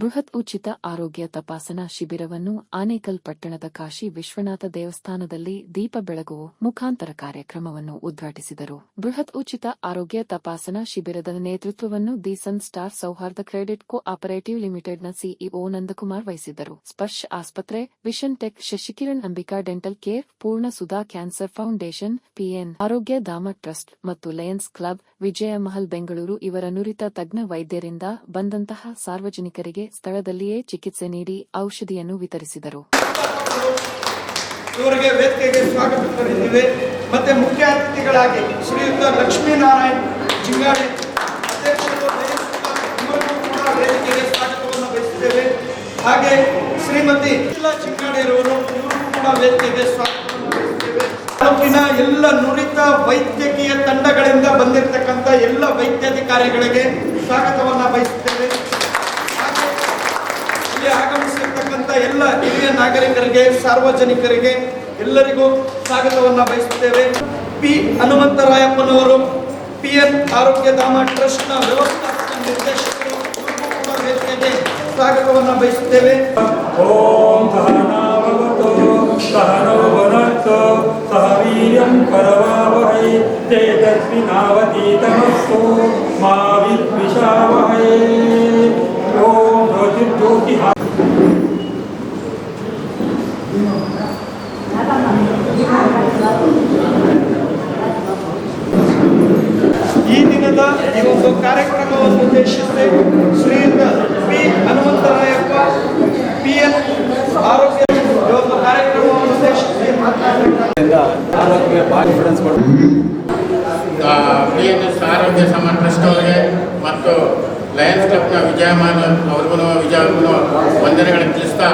ಬೃಹತ್ ಉಚಿತ ಆರೋಗ್ಯ ತಪಾಸಣಾ ಶಿಬಿರವನ್ನು ಆನೇಕಲ್ ಪಟ್ಟಣದ ಕಾಶಿ ವಿಶ್ವನಾಥ ದೇವಸ್ಥಾನದಲ್ಲಿ ದೀಪ ಬೆಳಗುವ ಮುಖಾಂತರ ಕಾರ್ಯಕ್ರಮವನ್ನು ಉದ್ಘಾಟಿಸಿದರು. ಬೃಹತ್ ಉಚಿತ ಆರೋಗ್ಯ ತಪಾಸಣಾ ಶಿಬಿರದ ನೇತೃತ್ವವನ್ನು the Sun Star Souharda credit cooperative ಲಿಮಿಟೆಡ್ನ ಸಿಇಒ ನಂದಕುಮಾರ್ ವಹಿಸಿದ್ದರು. ಸ್ಪರ್ಶ್ ಆಸ್ಪತ್ರೆ, Vision Tech, Shashikiran Ambika dental care, Poorna Sudha cancer foundation, PN, Arogya Dhama trust ಮತ್ತು ಲಯನ್ಸ್ ಕ್ಲಬ್ ವಿಜಯ ಮಹಲ್ ಬೆಂಗಳೂರು ಇವರ ನುರಿತ ತಜ್ಞ ವೈದ್ಯರಿಂದ ಬಂದಂತಹ ಸಾರ್ವಜನಿಕರಿಗೆ ಸ್ಥಳದಲ್ಲಿಯೇ ಚಿಕಿತ್ಸೆ ನೀಡಿ ಔಷಧಿಯನ್ನು ವಿತರಿಸಿದರು. ಇವರಿಗೆ ವೇದಿಕೆಗೆ ಸ್ವಾಗತ ಕೋರಿದ್ದೇವೆ ಮತ್ತೆ ಮುಖ್ಯ ಅತಿಥಿಗಳಾಗಿ ಶ್ರೀಯುತ ಲಕ್ಷ್ಮೀನಾರಾಯಣ್ ಜಿಂಗಾಡಿ ಇವರಿಗೂ ವೇದಿಕೆಗೆ ಸ್ವಾಗತವನ್ನು ಬಯಸಿದ್ದೇವೆ ಹಾಗೆ ಶ್ರೀಮತಿ ಶೀಲಾ ಚಿಂಗಾಡಿಯರವರು ಇವರು ಕೂಡ ವೇದಿಕೆಗೆ ಸ್ವಾಗತವನ್ನು ಬಯಸಿದ್ದೇವೆ ತಾಲೂಕಿನ ಎಲ್ಲ ನುರಿತ ವೈದ್ಯಕೀಯ ತಂಡಗಳಿಂದ ಬಂದಿರತಕ್ಕಂಥ ಎಲ್ಲ ವೈದ್ಯಾಧಿಕಾರಿಗಳಿಗೆ ಸ್ವಾಗತವನ್ನು ಬಯಸುತ್ತೇವೆ. ಇಲ್ಲಿ ಆಗಮಿಸಿರ್ತಕ್ಕಂಥ ಎಲ್ಲ ಹಿರಿಯ ನಾಗರಿಕರಿಗೆ, ಸಾರ್ವಜನಿಕರಿಗೆ ಎಲ್ಲರಿಗೂ ಸ್ವಾಗತವನ್ನು ಬಯಸುತ್ತೇವೆ. ಪಿ. ಹನುಮಂತರಾಯಪ್ಪನವರು ಪಿ ಎನ್ ಆರೋಗ್ಯಧಾಮ ಟ್ರಸ್ಟ್ನ ವ್ಯವಸ್ಥಾಪಕ ನಿರ್ದೇಶಕರು ಸ್ವಾಗತವನ್ನು ಬಯಸುತ್ತೇವೆ. ಓಂ ಪರವಾವಹೈ ತೇಜಸ್ವಿ ತೇಜಸ್ವಿನಾವತೀತಮಸ್ತು ಮಾ ವಿದ್ವಿಷಾವಹೈ ಮೇಲೆ ಜೋಕಿ ಹಾಕಿ ಈ ದಿನದ ಈ ಒಂದು ಕಾರ್ಯಕ್ರಮವನ್ನು ಉದ್ದೇಶಿಸಿ ಶ್ರೀಯುತ ಪಿ ಹನುಮಂತರಾಯಪ್ಪ ಪಿ ಎನ್ ಆರೋಗ್ಯ ಈ ಒಂದು ಕಾರ್ಯಕ್ರಮವನ್ನು ಉದ್ದೇಶಿಸಿ ಆರೋಗ್ಯ ಕಾನ್ಫಿಡೆನ್ಸ್ ಪಿ ಎನ್ ಆರೋಗ್ಯ ಸಮ ಮತ್ತು ಲಯನ್ಸ್ ಕ್ಲಬ್ನ ವಿಜಯಮಾನ ಅವ್ರಿಗೂ ವಿಜಯಗೂ ವಂದನೆಗಳನ್ನು ತಿಳಿಸ್ತಾ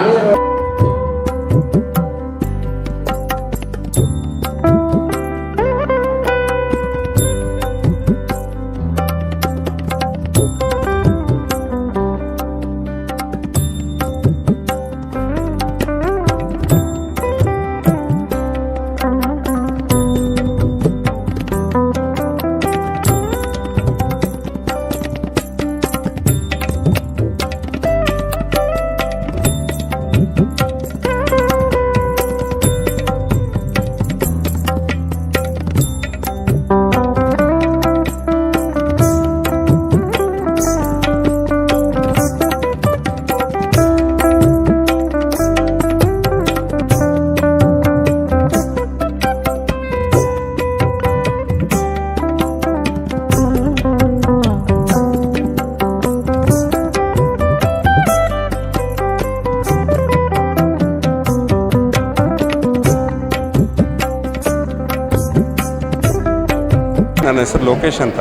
ನನ್ನ ಹೆಸರು ಲೋಕೇಶ್ ಅಂತ.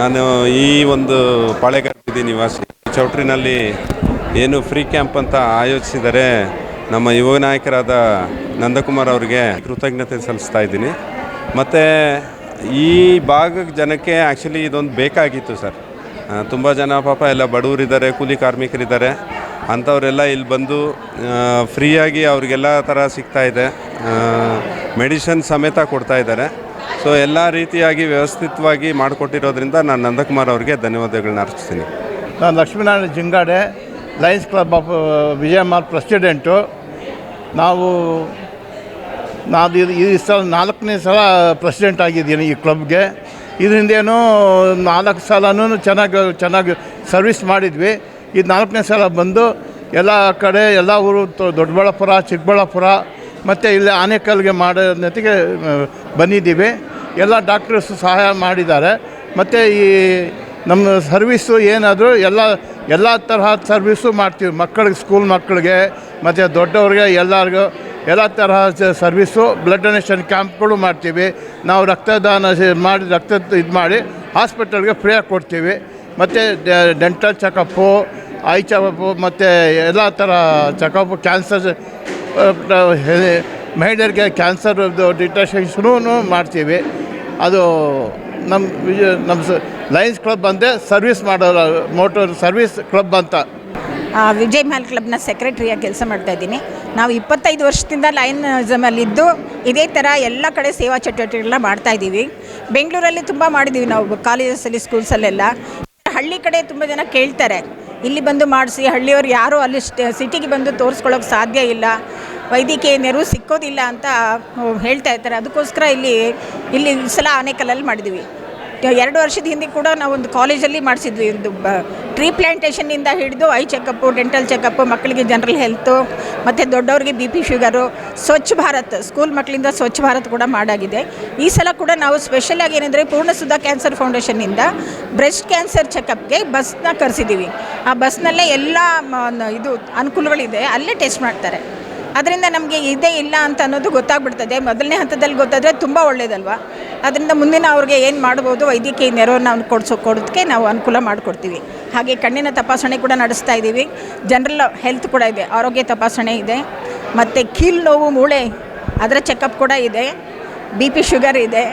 ನಾನು ಈ ಒಂದು ಪಾಳೆಗಾರ ನಿವಾಸಿ. ಚೌಟ್ರಿನಲ್ಲಿ ಏನು ಫ್ರೀ ಕ್ಯಾಂಪ್ ಅಂತ ಆಯೋಜಿಸಿದರೆ ನಮ್ಮ ಯುವ ನಾಯಕರಾದ ನಂದಕುಮಾರ್ ಅವರಿಗೆ ಕೃತಜ್ಞತೆ ಸಲ್ಲಿಸ್ತಾ ಇದ್ದೀನಿ. ಮತ್ತು ಈ ಭಾಗದ ಜನಕ್ಕೆ ಆ್ಯಕ್ಚುಲಿ ಇದೊಂದು ಬೇಕಾಗಿತ್ತು ಸರ್. ತುಂಬ ಜನ ಪಾಪ ಎಲ್ಲ ಬಡವರಿದ್ದಾರೆ, ಕೂಲಿ ಕಾರ್ಮಿಕರಿದ್ದಾರೆ. ಅಂಥವರೆಲ್ಲ ಇಲ್ಲಿ ಬಂದು ಫ್ರೀಯಾಗಿ ಅವ್ರಿಗೆಲ್ಲ ಥರ ಸಿಗ್ತಾ ಇದೆ. ಮೆಡಿಷನ್ ಸಮೇತ ಕೊಡ್ತಾ ಇದ್ದಾರೆ. ಸೊ ಎಲ್ಲ ರೀತಿಯಾಗಿ ವ್ಯವಸ್ಥಿತವಾಗಿ ಮಾಡಿಕೊಟ್ಟಿರೋದ್ರಿಂದ ನಾನು ನಂದಕುಮಾರ್ ಅವರಿಗೆ ಧನ್ಯವಾದಗಳನ್ನ ಅರ್ಪಿಸ್ತೀನಿ. ನಾನು Lakshminarayana Jingade, Lions Club of ವಿಜಯಮಾರ್ president. ನಾವು ನಾವು ಇದು, ಈ ಸಲ ನಾಲ್ಕನೇ ಸಲ ಪ್ರೆಸಿಡೆಂಟ್ ಆಗಿದ್ದೀನಿ ಈ ಕ್ಲಬ್ಗೆ. ಇದರಿಂದೇನು ನಾಲ್ಕು ಸಲನೂ ಚೆನ್ನಾಗಿ ಚೆನ್ನಾಗಿ ಸರ್ವಿಸ್ ಮಾಡಿದ್ವಿ. ಇದು ನಾಲ್ಕನೇ ಸಲ ಬಂದು ಎಲ್ಲ ಕಡೆ, ಎಲ್ಲ ಊರು, ದೊಡ್ಡಬಳ್ಳಾಪುರ, ಚಿಕ್ಕಬಳ್ಳಾಪುರ ಮತ್ತು ಇಲ್ಲಿ ಆನೆಕಲ್ಗೆ ಮಾಡೋ ನೆತ್ತಿಗೆ ಬಂದಿದ್ದೀವಿ. ಎಲ್ಲ ಡಾಕ್ಟರ್ಸ್ ಸಹಾಯ ಮಾಡಿದ್ದಾರೆ. ಮತ್ತು ಈ ನಮ್ಮ ಸರ್ವೀಸು ಏನಾದರೂ ಎಲ್ಲ ಎಲ್ಲ ತರಹದ ಸರ್ವೀಸು ಮಾಡ್ತೀವಿ. ಮಕ್ಕಳಿಗೆ, ಸ್ಕೂಲ್ ಮಕ್ಕಳಿಗೆ, ಮತ್ತು ದೊಡ್ಡವ್ರಿಗೆ, ಎಲ್ಲರಿಗೂ ಎಲ್ಲ ತರಹದ ಸರ್ವಿಸು ಬ್ಲಡ್ ಡೊನೇಷನ್ ಕ್ಯಾಂಪ್ಗಳು ಮಾಡ್ತೀವಿ. ನಾವು ರಕ್ತದಾನ ಮಾಡಿ, ರಕ್ತ ಇದು ಮಾಡಿ ಹಾಸ್ಪಿಟಲ್ಗೆ ಫ್ರೀಯಾಗಿ ಕೊಡ್ತೀವಿ. ಮತ್ತು ಡೆಂಟಲ್ ಚೆಕಪ್ಪು, ಐ ಚೆಕಪ್ಪು, ಮತ್ತು ಎಲ್ಲ ಥರ ಚೆಕಪ್ಪು, ಕ್ಯಾನ್ಸರ್ ಮಹಿಳೆಯರಿಗೆ ಕ್ಯಾನ್ಸರ್ ಡಿಟೆಕ್ಷನು ಮಾಡ್ತೀವಿ. ಅದು ನಮ್ಮ ನಮ್ಮ ಲಯನ್ಸ್ ಕ್ಲಬ್ ಅಂದರೆ ಸರ್ವಿಸ್ ಮಾಡೋ ಮೋಟರ್ ಸರ್ವಿಸ್ ಕ್ಲಬ್ ಅಂತ. ವಿಜಯ್ ಮಹಲ್ ಕ್ಲಬ್ನ ಸೆಕ್ರೆಟರಿಯಾಗಿ ಕೆಲಸ ಮಾಡ್ತಾ ಇದ್ದೀನಿ. ನಾವು ಇಪ್ಪತ್ತೈದು ವರ್ಷದಿಂದ ಲೈನಿಸಮಲ್ಲಿದ್ದು ಇದೇ ಥರ ಎಲ್ಲ ಕಡೆ ಸೇವಾ ಚಟುವಟಿಕೆಗಳನ್ನ ಮಾಡ್ತಾ ಇದ್ದೀವಿ. ಬೆಂಗಳೂರಲ್ಲಿ ತುಂಬ ಮಾಡಿದ್ದೀವಿ ನಾವು ಕಾಲೇಜಸಲ್ಲಿ ಸ್ಕೂಲ್ಸಲ್ಲೆಲ್ಲ. ಹಳ್ಳಿ ಕಡೆ ತುಂಬ ಜನ ಕೇಳ್ತಾರೆ. ಇಲ್ಲಿ ಬಂದು ಮಾಡಿಸಿ, ಹಳ್ಳಿಯವ್ರು ಯಾರೂ ಅಲ್ಲಿ ಸಿಟಿಗೆ ಬಂದು ತೋರಿಸ್ಕೊಳ್ಳೋಕೆ ಸಾಧ್ಯ ಇಲ್ಲ. ವೈದ್ಯಕೀಯ ನೆರವು ಸಿಕ್ಕೋದಿಲ್ಲ ಅಂತ ಹೇಳ್ತಾ ಇರ್ತಾರೆ ಅದಕ್ಕೋಸ್ಕರ ಇಲ್ಲಿ ಇಲ್ಲಿ ಸಲ ಆನೆಕಲ್ಲಲ್ಲಿ ಮಾಡಿದ್ವಿ. ಎರಡು ವರ್ಷದ ಹಿಂದೆ ಕೂಡ ನಾವು ಒಂದು ಕಾಲೇಜಲ್ಲಿ ಮಾಡಿಸಿದ್ವಿ. ಇದು ಬ ಟ್ರೀ ಪ್ಲ್ಯಾಂಟೇಷನ್ನಿಂದ ಹಿಡಿದು ಐ ಚೆಕಪ್ಪು ಡೆಂಟಲ್ ಚೆಕಪ್ಪು ಮಕ್ಕಳಿಗೆ ಜನರಲ್ ಹೆಲ್ತು ಮತ್ತು ದೊಡ್ಡವ್ರಿಗೆ B P sugar Swachh Bharat school ಮಕ್ಕಳಿಂದ ಸ್ವಚ್ಛ ಭಾರತ್ ಕೂಡ ಮಾಡಾಗಿದೆ. ಈ ಸಲ ಕೂಡ ನಾವು ಸ್ಪೆಷಲಾಗಿ ಏನಂದರೆ ಪೂರ್ಣಸುಧಾ ಕ್ಯಾನ್ಸರ್ ಫೌಂಡೇಶನ್ನಿಂದ ಬ್ರೆಸ್ಟ್ ಕ್ಯಾನ್ಸರ್ ಚೆಕಪ್ಗೆ ಬಸ್ನ ಕರೆಸಿದ್ದೀವಿ ಆ ಬಸ್ನಲ್ಲೇ ಎಲ್ಲ ಇದು ಅನುಕೂಲಗಳಿದೆ. ಅಲ್ಲೇ ಟೆಸ್ಟ್ ಮಾಡ್ತಾರೆ. ಅದರಿಂದ ನಮಗೆ ಇದೇ ಇಲ್ಲ ಅಂತ ಅನ್ನೋದು ಗೊತ್ತಾಗ್ಬಿಡ್ತದೆ. ಮೊದಲನೇ ಹಂತದಲ್ಲಿ ಗೊತ್ತಾದರೆ ತುಂಬ ಒಳ್ಳೇದಲ್ವಾ? ಅದರಿಂದ ಮುಂದಿನ ಅವ್ರಿಗೆ ಏನು ಮಾಡ್ಬೋದು, ವೈದ್ಯಕೀಯ ನೆರವನ್ನು ನಾವು ಕೊಡಿಸೋ ಕೊಡೋದಕ್ಕೆ ನಾವು ಅನುಕೂಲ ಮಾಡಿಕೊಡ್ತೀವಿ. ಹಾಗೆ ಕಣ್ಣಿನ ತಪಾಸಣೆ ಕೂಡ ನಡೆಸ್ತಾ ಇದ್ದೀವಿ ಜನರಲ್ ಹೆಲ್ತ್ ಕೂಡ ಇದೆ. ಆರೋಗ್ಯ ತಪಾಸಣೆ ಇದೆ. ಮತ್ತು ಕೀಲು ನೋವು, ಮೂಳೆ, ಅದರ ಚೆಕಪ್ ಕೂಡ ಇದೆ. ಬಿ ಪಿ ಶುಗರ್ ಇದೆ.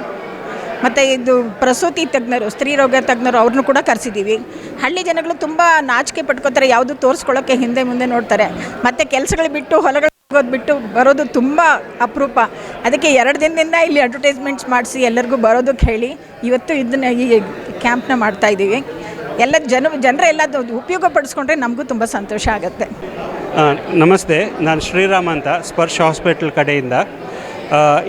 ಮತ್ತು ಇದು ಪ್ರಸೂತಿ ತಜ್ಞರು, ಸ್ತ್ರೀ ರೋಗ ತಜ್ಞರು ಅವ್ರನ್ನೂ ಕೂಡ ಕರೆಸಿದ್ದೀವಿ ಹಳ್ಳಿ ಜನಗಳು ತುಂಬ ನಾಚಿಕೆ ಪಟ್ಕೋತಾರೆ, ಯಾವುದು ತೋರಿಸ್ಕೊಳ್ಳೋಕ್ಕೆ ಹಿಂದೆ ಮುಂದೆ ನೋಡ್ತಾರೆ. ಮತ್ತು ಕೆಲಸಗಳು ಬಿಟ್ಟು ಹೊಲಗಳು ಬಿಟ್ಟು ಬರೋದು ತುಂಬ ಅಪರೂಪ. ಅದಕ್ಕೆ ಎರಡು ದಿನದಿಂದ ಇಲ್ಲಿ ಅಡ್ವರ್ಟೈಸ್ಮೆಂಟ್ಸ್ ಮಾಡಿಸಿ ಎಲ್ಲರಿಗೂ ಬರೋದಕ್ಕೆ ಹೇಳಿ ಇವತ್ತು ಇದನ್ನ ಈ ಕ್ಯಾಂಪ್ನ ಮಾಡ್ತಾ ಇದ್ದೀವಿ. ಎಲ್ಲ ಜನ ಜನರೆಲ್ಲ ಉಪಯೋಗ ಪಡಿಸ್ಕೊಂಡ್ರೆ ನಮಗೂ ತುಂಬ ಸಂತೋಷ ಆಗುತ್ತೆ. ನಮಸ್ತೆ. ನಾನು ಶ್ರೀರಾಮ್ ಅಂತ, ಸ್ಪರ್ಶ ಹಾಸ್ಪಿಟಲ್ ಕಡೆಯಿಂದ.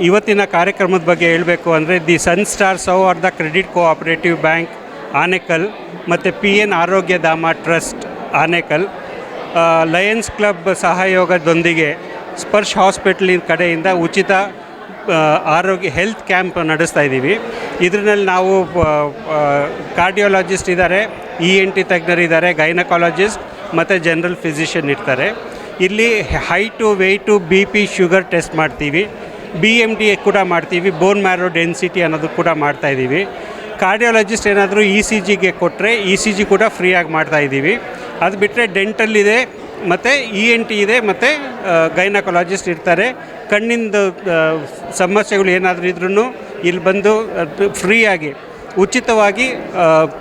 ಇವತ್ತಿನ ಕಾರ್ಯಕ್ರಮದ ಬಗ್ಗೆ ಹೇಳಬೇಕು ಅಂದರೆ the Sun Star Souharda credit cooperative bank, Anekal, ಮತ್ತು P N Arogyadhama trust, Anekal. Lions Club ಸಹಯೋಗದೊಂದಿಗೆ ಸ್ಪರ್ಶ್ ಹಾಸ್ಪಿಟ್ಲಿನ ಕಡೆಯಿಂದ ಉಚಿತ ಆರೋಗ್ಯ ಹೆಲ್ತ್ ಕ್ಯಾಂಪ್ ನಡೆಸ್ತಾ ಇದ್ದೀವಿ. ಇದರಲ್ಲಿ ನಾವು ಕಾರ್ಡಿಯೋಲಜಿಸ್ಟ್ ಇದ್ದಾರೆ ಇ ಎನ್ ಟಿ ತಜ್ಞರಿದ್ದಾರೆ ಗೈನಕಾಲಜಿಸ್ಟ್ ಮತ್ತು ಜನರಲ್ ಫಿಸಿಷಿಯನ್ ಇರ್ತಾರೆ. ಇಲ್ಲಿ height weight B P sugar test ಮಾಡ್ತೀವಿ. ಬಿ ಎಂ ಡಿ ಕೂಡ ಮಾಡ್ತೀವಿ ಬೋನ್ ಮ್ಯಾರೋ ಡೆನ್ಸಿಟಿ ಅನ್ನೋದು ಕೂಡ ಮಾಡ್ತಾ ಇದ್ದೀವಿ. ಕಾರ್ಡಿಯಾಲಜಿಸ್ಟ್ ಏನಾದರೂ ಇ ಸಿ ಜಿಗೆ ಕೊಟ್ಟರೆ ಇ ಸಿ ಜಿ ಕೂಡ ಫ್ರೀಯಾಗಿ ಮಾಡ್ತಾ ಇದ್ದೀವಿ. ಅದು ಬಿಟ್ಟರೆ ಡೆಂಟಲ್ ಇದೆ ಮತ್ತು ಇ ಎನ್ ಟಿ ಇದೆ, ಮತ್ತು ಗೈನಕಾಲಜಿಸ್ಟ್ ಇರ್ತಾರೆ. ಕಣ್ಣಿಂದ ಸಮಸ್ಯೆಗಳು ಏನಾದರೂ ಇದ್ರೂ ಇಲ್ಲಿ ಬಂದು ಫ್ರೀಯಾಗಿ ಉಚಿತವಾಗಿ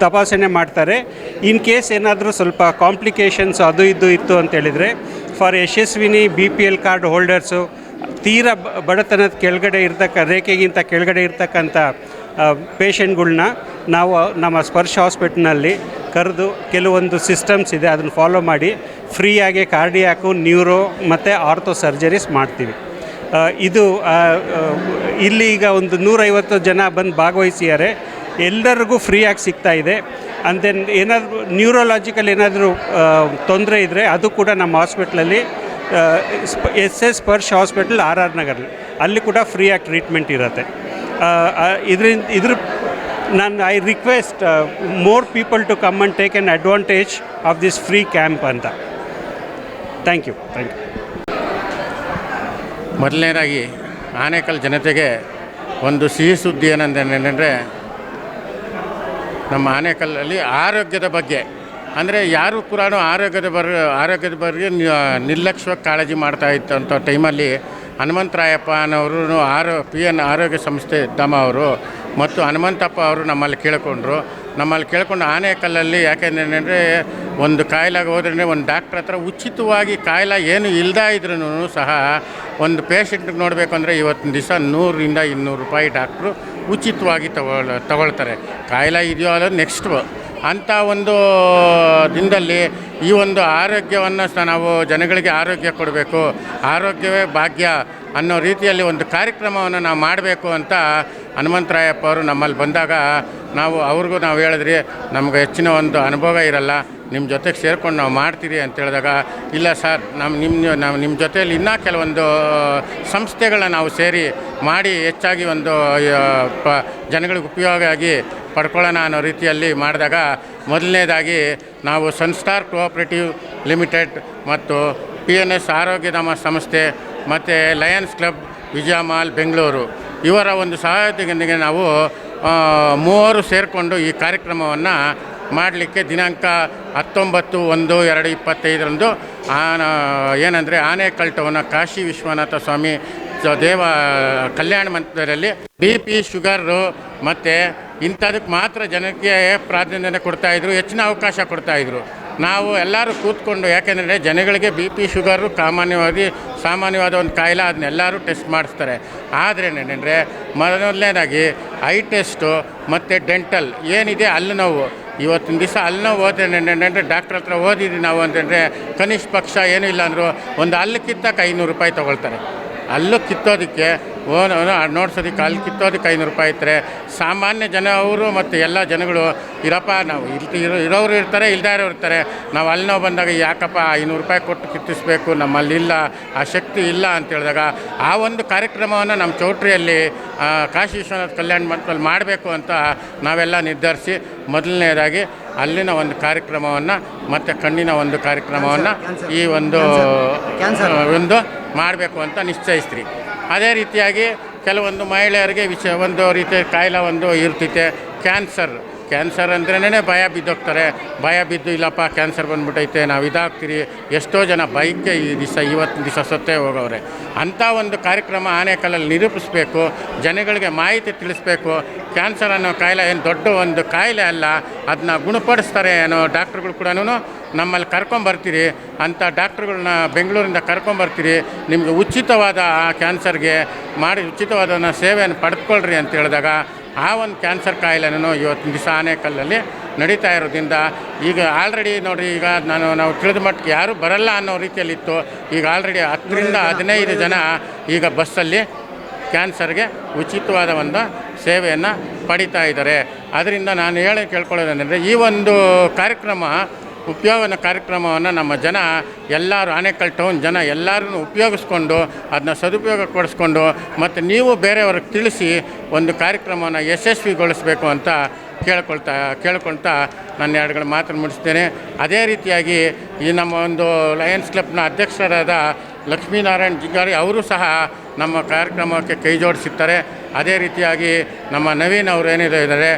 ತಪಾಸಣೆ ಮಾಡ್ತಾರೆ. ಇನ್ ಕೇಸ್ ಏನಾದರೂ ಸ್ವಲ್ಪ ಕಾಂಪ್ಲಿಕೇಶನ್ಸ್ ಅದು ಇದು ಇತ್ತು ಅಂತ ಹೇಳಿದರೆ for Yashasvini B P L card holders ತೀರಾ ಬಡತನದ ಕೆಳಗಡೆ ಇರ್ತಕ್ಕ, ರೇಖೆಗಿಂತ ಕೆಳಗಡೆ ಇರ್ತಕ್ಕಂಥ ಪೇಷಂಟ್ಗಳ್ನ ನಾವು, ನಮ್ಮ ಸ್ಪರ್ಶ ಹಾಸ್ಪಿಟ್ಲ್ನಲ್ಲಿ ಕರೆದು ಕೆಲವೊಂದು ಸಿಸ್ಟಮ್ಸ್ ಇದೆ, ಅದನ್ನು ಫಾಲೋ ಮಾಡಿ ಫ್ರೀಯಾಗಿ ಕಾರ್ಡಿಯಾಕು, ನ್ಯೂರೋ ಮತ್ತು ಆರ್ಥೋ ಸರ್ಜರೀಸ್ ಮಾಡ್ತೀವಿ. ಇದು ಇಲ್ಲಿ ಈಗ ಒಂದು ನೂರೈವತ್ತು ಜನ ಬಂದು ಭಾಗವಹಿಸಿದ್ದಾರೆ. ಎಲ್ಲರಿಗೂ ಫ್ರೀಯಾಗಿ ಸಿಗ್ತಾ ಇದೆ. ಆ್ಯಂಡ್ ದೆನ್ ಏನಾದರೂ ನ್ಯೂರೋಲಾಜಿಕಲ್ ಏನಾದರೂ ತೊಂದರೆ ಇದ್ದರೆ ಅದು ಕೂಡ ನಮ್ಮ ಹಾಸ್ಪಿಟ್ಲಲ್ಲಿ S S Sparsh hospital R R ನಗರಲ್ಲಿ ಅಲ್ಲಿ ಕೂಡ ಫ್ರೀಯಾಗಿ ಟ್ರೀಟ್ಮೆಂಟ್ ಇರುತ್ತೆ. ಇದರಿಂದ, ಇದ್ರ ನಾನು I request more people to come and take an advantage of this free camp ಅಂತ. ಥ್ಯಾಂಕ್ ಯು ಥ್ಯಾಂಕ್ ಯು ಮೊದಲನೇದಾಗಿ, ಆನೇಕಲ್ ಜನತೆಗೆ ಒಂದು ಸಿಹಿ ಸುದ್ದಿ ಏನಂದ್ರೆ ನಮ್ಮ ಆನೇಕಲ್ಲಲ್ಲಿ ಆರೋಗ್ಯದ ಬಗ್ಗೆ. ಅಂದರೆ ಯಾರು ಕೂಡ ಆರೋಗ್ಯದ ಬರ, ಆರೋಗ್ಯದ ಬಗ್ಗೆ ನಿರ್ಲಕ್ಷ್ಯವಾಗಿ ಕಾಳಜಿ ಮಾಡ್ತಾ ಇತ್ತಂಥ ಟೈಮಲ್ಲಿ ಹನುಮಂತರಾಯಪ್ಪ ಅನ್ನೋರು ಆರೋ ಪಿ ಎನ್ ಆರೋಗ್ಯ ಸಂಸ್ಥೆ ತಮ್ಮ ಅವರು ಮತ್ತು ಹನುಮಂತಪ್ಪ ಅವರು ನಮ್ಮಲ್ಲಿ ಕೇಳಿಕೊಂಡ್ರು. ನಮ್ಮಲ್ಲಿ ಕೇಳ್ಕೊಂಡು ಆನೆಕಲ್ಲಲ್ಲಿ ಯಾಕೆಂದ್ರೆ ಒಂದು ಕಾಯಿಲೆಗೆ ಹೋದ್ರೆ ಒಂದು ಡಾಕ್ಟ್ರ್ ಹತ್ರ ಉಚಿತವಾಗಿ ಕಾಯಿಲೆ ಏನು ಇಲ್ಲದೇ ಇದ್ರೂ ಸಹ ಒಂದು ಪೇಷಂಟ್ಗೆ ನೋಡಬೇಕು ಅಂದರೆ ಇವತ್ತಿನ ದಿವಸ ನೂರರಿಂದ ಇನ್ನೂರು ರೂಪಾಯಿ ಡಾಕ್ಟ್ರು ಉಚಿತವಾಗಿ ತಗೊಳ್, ತಗೊಳ್ತಾರೆ. ಕಾಯಿಲೆ ಇದೆಯೋ ಅಲ್ಲ ನೆಕ್ಸ್ಟು ಅಂಥ ಒಂದು ದಿನದಲ್ಲಿ ಈ ಒಂದು ಆರೋಗ್ಯವನ್ನು ಸಹ ನಾವು ಜನಗಳಿಗೆ ಆರೋಗ್ಯ ಕೊಡಬೇಕು. ಆರೋಗ್ಯವೇ ಭಾಗ್ಯ ಅನ್ನೋ ರೀತಿಯಲ್ಲಿ ಒಂದು ಕಾರ್ಯಕ್ರಮವನ್ನು ನಾವು ಮಾಡಬೇಕು ಅಂತ ಹನುಮಂತರಾಯಪ್ಪ ಅವರು ನಮ್ಮಲ್ಲಿ ಬಂದಾಗ ನಾವು ಅವ್ರಿಗೂ ನಾವು ಹೇಳಿದ್ರಿ, ನಮ್ಗೆ ಹೆಚ್ಚಿನ ಒಂದು ಅನುಭವ ಇರಲ್ಲ. ನಿಮ್ಮ ಜೊತೆಗೆ ಸೇರ್ಕೊಂಡು ನಾವು ಮಾಡ್ತೀರಿ ಅಂತ ಹೇಳಿದಾಗ, ಇಲ್ಲ ಸರ್ ನಮ್ಮ ನಿಮ್ಮ ನಾವು ನಿಮ್ಮ ಜೊತೆಯಲ್ಲಿ ಇನ್ನೂ ಕೆಲವೊಂದು ಸಂಸ್ಥೆಗಳನ್ನ ನಾವು ಸೇರಿ ಮಾಡಿ ಹೆಚ್ಚಾಗಿ ಒಂದು ಪ, ಜನಗಳಿಗೆ ಉಪಯೋಗ ಆಗಿ ಪಡ್ಕೊಳ್ಳೋಣ ಅನ್ನೋ ರೀತಿಯಲ್ಲಿ ಮಾಡಿದಾಗ, ಮೊದಲನೇದಾಗಿ ನಾವು ಸನ್ಸ್ಟಾರ್ ಕೋಆಪ್ರೇಟಿವ್ ಲಿಮಿಟೆಡ್ ಮತ್ತು ಪಿ ಎನ್ ಎಸ್ ಆರೋಗ್ಯಧಾಮ ಸಂಸ್ಥೆ ಮತ್ತು ಲಯನ್ಸ್ ಕ್ಲಬ್ ವಿಜಯ ಮಾಲ್ ಬೆಂಗಳೂರು, ಇವರ ಒಂದು ಸಹಾಯತೆಯೊಂದಿಗೆ ನಾವು ಮೂವರು ಸೇರಿಕೊಂಡು ಈ ಕಾರ್ಯಕ್ರಮವನ್ನು ಮಾಡಲಿಕ್ಕೆ ದಿನಾಂಕ ಹತ್ತೊಂಬತ್ತು ಒಂದು ಎರಡು ಇಪ್ಪತ್ತೈದರಂದು ಆನ, ಏನಂದರೆ ಆನೆಕಲ್ಟವನ್ನು ಕಾಶಿ ವಿಶ್ವನಾಥ ಸ್ವಾಮಿ ದೇವ, ಕಲ್ಯಾಣ ಮಂತ್ರದಲ್ಲಿ ಬಿ ಪಿ ಶುಗರು ಮತ್ತು ಇಂಥದಕ್ಕೆ ಮಾತ್ರ ಜನಕ್ಕೆ ಪ್ರಾಧಾನ್ಯತೆ ಕೊಡ್ತಾಯಿದ್ರು ಹೆಚ್ಚಿನ ಅವಕಾಶ ಕೊಡ್ತಾಯಿದ್ರು ನಾವು ಎಲ್ಲರೂ ಕೂತ್ಕೊಂಡು, ಯಾಕೆಂದರೆ ಜನಗಳಿಗೆ ಬಿ ಪಿ ಶುಗರು ಸಾಮಾನ್ಯವಾಗಿ, ಸಾಮಾನ್ಯವಾದ ಒಂದು ಕಾಯಿಲೆ ಅದನ್ನೆಲ್ಲರೂ ಟೆಸ್ಟ್ ಮಾಡಿಸ್ತಾರೆ. ಆದರೆ ಏನಂದರೆ ಮೊದಲನೇದಾಗಿ, ಐ ಟೆಸ್ಟು ಮತ್ತು ಡೆಂಟಲ್ ಏನಿದೆ ಅಲ್ಲಿ ನೋವು ಇವತ್ತಿನ ದಿವಸ ಅಲ್ಲಿ ನಾವು ಅಂದರೆ ಡಾಕ್ಟ್ರ್ ಹತ್ರ ಓದಿದ್ವಿ ನಾವು ಅಂತಂದರೆ ಕನಿಷ್ಠ ಪಕ್ಷ ಏನೂ ಇಲ್ಲ ಅಂದರು ಒಂದು ಅಲ್ಲಕ್ಕಿಂತ ಐನೂರು ರೂಪಾಯಿ ತೊಗೊಳ್ತಾರೆ. ಅಲ್ಲೂ ಕಿತ್ತೋದಕ್ಕೆ, ಓನ್ ನೋಡ್ಸೋದಕ್ಕೆ ಅಲ್ಲಿ ಕಿತ್ತೋದಕ್ಕೆ ಐನೂರು ರೂಪಾಯಿ ಇತ್ತರೆ ಸಾಮಾನ್ಯ ಜನ ಅವರು ಮತ್ತು ಎಲ್ಲ ಜನಗಳು, ಇರಪ್ಪ, ನಾವು ಇಲ್ಲಿ ಇರೋ ಇರೋರು ಇರ್ತಾರೆ ಇಲ್ದಾರೋ ಇರ್ತಾರೆ. ನಾವು ಅಲ್ಲಿ ನಾವು ಬಂದಾಗ ಯಾಕಪ್ಪ ಐನೂರು ರೂಪಾಯಿ ಕೊಟ್ಟು ಕಿತ್ತಿಸ್ಬೇಕು, ನಮ್ಮಲ್ಲಿ ಇಲ್ಲ, ಆ ಶಕ್ತಿ ಇಲ್ಲ ಅಂತ ಹೇಳಿದಾಗ ಆ ಒಂದು ಕಾರ್ಯಕ್ರಮವನ್ನು ನಮ್ಮ ಚೌಟ್ರಿಯಲ್ಲಿ ಕಾಶಿ ವಿಶ್ವನಾಥ್ ಕಲ್ಯಾಣ ಮಂಟಪದಲ್ಲಿ ಮಾಡಬೇಕು ಅಂತ ನಾವೆಲ್ಲ ನಿರ್ಧರಿಸಿ, ಮೊದಲನೇದಾಗಿ ಅಲ್ಲಿನ ಒಂದು ಕಾರ್ಯಕ್ರಮವನ್ನು ಮತ್ತು ಕಣ್ಣಿನ ಒಂದು ಕಾರ್ಯಕ್ರಮವನ್ನು ಈ ಒಂದು ಒಂದು ಮಾಡಬೇಕು ಅಂತ ನಿಶ್ಚಯಿಸ್ತೀರಿ. ಅದೇ ರೀತಿಯಾಗಿ ಕೆಲವೊಂದು ಮಹಿಳೆಯರಿಗೆ ವಿಷ ಒಂದು ರೀತಿಯ ಕಾಯಿಲೆ ಒಂದು ಇರ್ತೈತೆ ಕ್ಯಾನ್ಸರ್. ಕ್ಯಾನ್ಸರ್ ಅಂದ್ರೇ ಭಯ ಬಿದ್ದೋಗ್ತಾರೆ. ಭಯ ಬಿದ್ದು, ಇಲ್ಲಪ್ಪ, ಕ್ಯಾನ್ಸರ್ ಬಂದ್ಬಿಟ್ಟೈತೆ ನಾವು ಇದಾಗ್ತೀರಿ. ಎಷ್ಟೋ ಜನ ಬೈಕ್ಗೆ ಈ ದಿವಸ ಇವತ್ತು ದಿವಸ ಸತ್ತೇ ಹೋಗವ್ರೆ. ಅಂಥ ಒಂದು ಕಾರ್ಯಕ್ರಮ ಆನೇಕಲ್ಲಲ್ಲಿ ನಿರೂಪಿಸಬೇಕು. ಜನಗಳಿಗೆ ಮಾಹಿತಿ ತಿಳಿಸ್ಬೇಕು. ಕ್ಯಾನ್ಸರ್ ಅನ್ನೋ ಕಾಯಿಲೆ ಏನು ದೊಡ್ಡ ಒಂದು ಕಾಯಿಲೆ ಅಲ್ಲ ಅದನ್ನ ಗುಣಪಡಿಸ್ತಾರೆ ಅನ್ನೋ ಡಾಕ್ಟ್ರುಗಳು ಕೂಡ ನಮ್ಮಲ್ಲಿ ಕರ್ಕೊಂಬರ್ತೀರಿ ಅಂಥ ಡಾಕ್ಟ್ರುಗಳನ್ನ ಬೆಂಗಳೂರಿಂದ ಕರ್ಕೊಂಬರ್ತೀರಿ ನಿಮಗೆ ಉಚಿತವಾದ ಆ ಕ್ಯಾನ್ಸರ್ಗೆ, ಮಾಡಿ ಉಚಿತವಾದ ಸೇವೆಯನ್ನು ಪಡೆದುಕೊಳ್ಳ್ರಿ ಅಂತ ಹೇಳಿದಾಗ ಆ ಒಂದು ಕ್ಯಾನ್ಸರ್ ಕಾಯಿಲೆನೂ ಇವತ್ತು ದಿವಸ ಆನೇಕಲ್ಲಲ್ಲಿ ನಡೀತಾ ಇರೋದ್ರಿಂದ ಈಗ ಆಲ್ರೆಡಿ ನೋಡಿ ಈಗ ನಾನು, ನಾವು ತಿಳಿದ ಮಟ್ಟಿಗೆ ಯಾರೂ ಬರಲ್ಲ ಅನ್ನೋ ರೀತಿಯಲ್ಲಿತ್ತು. ಈಗ ಆಲ್ರೆಡಿ ಹತ್ತರಿಂದ ಹದಿನೈದು ಜನ ಈಗ ಬಸ್ಸಲ್ಲಿ ಕ್ಯಾನ್ಸರ್ಗೆ ಉಚಿತವಾದ ಒಂದು ಸೇವೆಯನ್ನು ಪಡಿತಾ ಇದ್ದಾರೆ. ಅದರಿಂದ ನಾನು ಹೇಳಿ ಕೇಳ್ಕೊಳ್ಳೋದಂದರೆ ಈ ಒಂದು ಕಾರ್ಯಕ್ರಮ ಉಪಯೋಗನ ಕಾರ್ಯಕ್ರಮವನ್ನು ನಮ್ಮ ಜನ ಎಲ್ಲರೂ, ಆನೆಕಲ್ ಟೌನ್ ಜನ ಎಲ್ಲರೂ ಉಪಯೋಗಿಸ್ಕೊಂಡು ಅದನ್ನ ಸದುಪಯೋಗ ಪಡಿಸ್ಕೊಂಡು ಮತ್ತು ನೀವು ಬೇರೆಯವ್ರಿಗೆ ತಿಳಿಸಿ ಒಂದು ಕಾರ್ಯಕ್ರಮವನ್ನು ಯಶಸ್ವಿಗೊಳಿಸಬೇಕು ಅಂತ ಕೇಳ್ಕೊಳ್ತಾ ಕೇಳ್ಕೊಳ್ತಾ ನನ್ನ ಎರಡುಗಳ ಮಾತನ್ನು ಮುಡಿಸ್ತೇನೆ ಅದೇ ರೀತಿಯಾಗಿ ಈ ನಮ್ಮ ಒಂದು ಲಯನ್ಸ್ ಕ್ಲಬ್ನ ಅಧ್ಯಕ್ಷರಾದ ಲಕ್ಷ್ಮೀನಾರಾಯಣ್ ಜಿಗ್ಗಾರಿ ಅವರು ಸಹ ನಮ್ಮ ಕಾರ್ಯಕ್ರಮಕ್ಕೆ ಕೈ ಜೋಡಿಸಿರ್ತಾರೆ. ಅದೇ ರೀತಿಯಾಗಿ ನಮ್ಮ ನವೀನ್ ಅವರು ಏನಿದೆ ಇದ್ದಾರೆ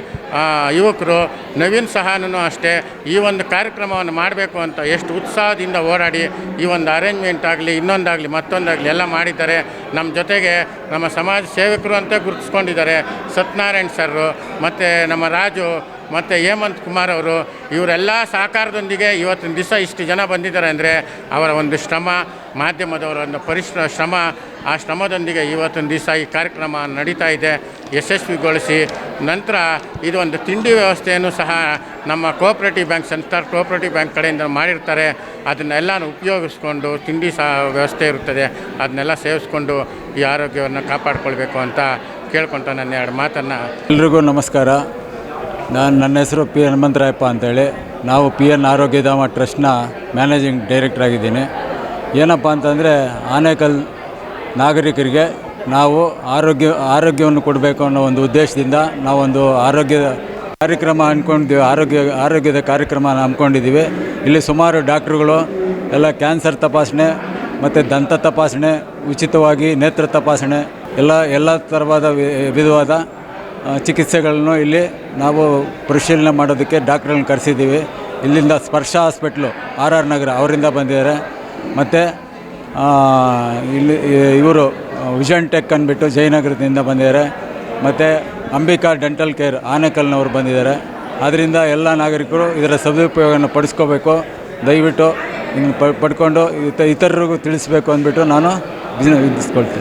ಯುವಕರು ನವೀನ್ ಸಹನೂ ಅಷ್ಟೇ, ಈ ಒಂದು ಕಾರ್ಯಕ್ರಮವನ್ನು ಮಾಡಬೇಕು ಅಂತ ಎಷ್ಟು ಉತ್ಸಾಹದಿಂದ ಓಡಾಡಿ ಈ ಒಂದು ಅರೇಂಜ್ಮೆಂಟ್ ಆಗಲಿ, ಇನ್ನೊಂದಾಗಲಿ, ಮತ್ತೊಂದಾಗಲಿ ಎಲ್ಲ ಮಾಡಿದ್ದಾರೆ. ನಮ್ಮ ಜೊತೆಗೆ ನಮ್ಮ ಸಮಾಜ ಸೇವಕರು ಅಂತ ಗುರುತಿಸ್ಕೊಂಡಿದ್ದಾರೆ. ಸತ್ಯನಾರಾಯಣ್ ಸರ್ರು, ಮತ್ತು ನಮ್ಮ ರಾಜು ಮತ್ತು ಹೇಮಂತ್ ಕುಮಾರ್ ಅವರು, ಇವರೆಲ್ಲ ಸಹಕಾರದೊಂದಿಗೆ ಇವತ್ತಿನ ದಿವಸ ಇಷ್ಟು ಜನ ಬಂದಿದ್ದಾರೆ ಅಂದರೆ ಅವರ ಒಂದು ಶ್ರಮ ಮಾಧ್ಯಮದವರ ಒಂದು ಪರಿಶ್ರ, ಶ್ರಮ, ಆ ಶ್ರಮದೊಂದಿಗೆ ಇವತ್ತಿನ ದಿವಸ ಈ ಕಾರ್ಯಕ್ರಮ ನಡೀತಾ ಇದೆ, ಯಶಸ್ವಿಗೊಳಿಸಿ. ನಂತರ ಇದು ಒಂದು ತಿಂಡಿ ವ್ಯವಸ್ಥೆಯನ್ನು ಸಹ ನಮ್ಮ cooperative bank Sunstar cooperative bank ಕಡೆಯಿಂದ ಮಾಡಿರ್ತಾರೆ. ಅದನ್ನೆಲ್ಲ ಉಪಯೋಗಿಸ್ಕೊಂಡು ತಿಂಡಿ ಸಹ ವ್ಯವಸ್ಥೆ ಇರುತ್ತದೆ. ಅದನ್ನೆಲ್ಲ ಸೇವಿಸ್ಕೊಂಡು ಈ ಆರೋಗ್ಯವನ್ನು ಕಾಪಾಡಿಕೊಳ್ಬೇಕು ಅಂತ ಕೇಳ್ಕೊತ ನನ್ನ ಎರಡು ಮಾತನ್ನು. ಎಲ್ರಿಗೂ ನಮಸ್ಕಾರ. ನಾನು ನನ್ನ ಹೆಸರು ಪಿ ಹನುಮಂತರಾಯಪ್ಪ ಅಂತೇಳಿ. ನಾವು ಪಿ ಎನ್ ಆರೋಗ್ಯಧಾಮ ಟ್ರಸ್ಟ್ನ ಮ್ಯಾನೇಜಿಂಗ್ ಡೈರೆಕ್ಟರ್ ಆಗಿದ್ದೀನಿ. ಏನಪ್ಪ ಅಂತಂದರೆ ಆನೇಕಲ್ ನಾಗರಿಕರಿಗೆ ನಾವು ಆರೋಗ್ಯ, ಆರೋಗ್ಯವನ್ನು ಕೊಡಬೇಕು ಅನ್ನೋ ಒಂದು ಉದ್ದೇಶದಿಂದ ನಾವೊಂದು ಆರೋಗ್ಯದ ಕಾರ್ಯಕ್ರಮ ಅಂದ್ಕೊಂಡಿದ್ದೀವಿ. ಆರೋಗ್ಯ, ಆರೋಗ್ಯದ ಕಾರ್ಯಕ್ರಮ ಹಮ್ಮಿಕೊಂಡಿದ್ದೀವಿ ಇಲ್ಲಿ ಸುಮಾರು ಡಾಕ್ಟ್ರುಗಳು, ಎಲ್ಲ ಕ್ಯಾನ್ಸರ್ ತಪಾಸಣೆ ಮತ್ತು ದಂತ ತಪಾಸಣೆ, ಉಚಿತವಾಗಿ ನೇತ್ರ ತಪಾಸಣೆ, ಎಲ್ಲ ಎಲ್ಲ ಥರವಾದ ವಿಧವಾದ ಚಿಕಿತ್ಸೆಗಳನ್ನು ಇಲ್ಲಿ ನಾವು ಪರಿಶೀಲನೆ ಮಾಡೋದಕ್ಕೆ ಡಾಕ್ಟ್ರನ್ನ ಕರೆಸಿದ್ದೀವಿ ಇಲ್ಲಿಂದ ಸ್ಪರ್ಶ ಹಾಸ್ಪಿಟ್ಲು ಆರ್ ಆರ್ ನಗರ ಅವರಿಂದ ಬಂದಿದ್ದಾರೆ ಮತ್ತು ಇಲ್ಲಿ ಇವರು ವಿಷನ್ ಟೆಕ್ ಅಂದ್ಬಿಟ್ಟು ಜಯನಗರದಿಂದ ಬಂದಿದ್ದಾರೆ ಮತ್ತು ಅಂಬಿಕಾ ಡೆಂಟಲ್ ಕೇರ್ ಆನೇಕಲ್ನವರು ಬಂದಿದ್ದಾರೆ ಆದ್ದರಿಂದ ಎಲ್ಲ ನಾಗರಿಕರು ಇದರ ಸದುಪಯೋಗವನ್ನು ಪಡಿಸ್ಕೋಬೇಕು ದಯವಿಟ್ಟು ಪಡ್ಕೊಂಡು ಇತ ಇತರರಿಗೂ ತಿಳಿಸ್ಬೇಕು ಅಂದ್ಬಿಟ್ಟು ನಾನು ವಿನಂತಿಸ್ಕೊಳ್ತೇನೆ